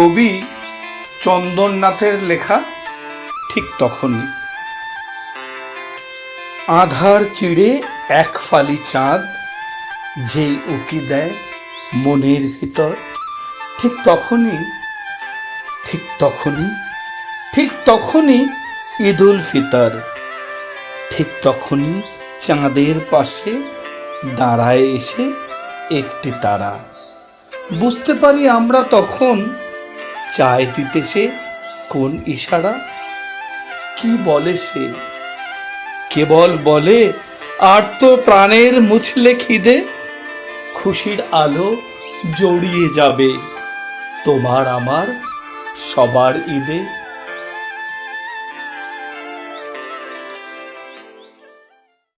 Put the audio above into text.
কবি চন্দননাথের লেখা ঠিক তখনই। আধার চিড়ে এক ফালি চাঁদ যেই উকি দেয় মনের ভিতর। ঠিক তখনই ঠিক তখনই ঠিক তখনই ঈদুল ফিতর। ঠিক তখনই চাঁদের পাশে দাঁড়ায় এসে একটি তারা। বুঝতে পারি আমরা তখন চায় দিতে সে? কোন ইশারা? কি বলে সে? কেবল বলে, আর তো প্রাণের মুছলে খিদে? খুশির আলো জড়িয়ে যাবে তোমার আমার সবার ঈদে।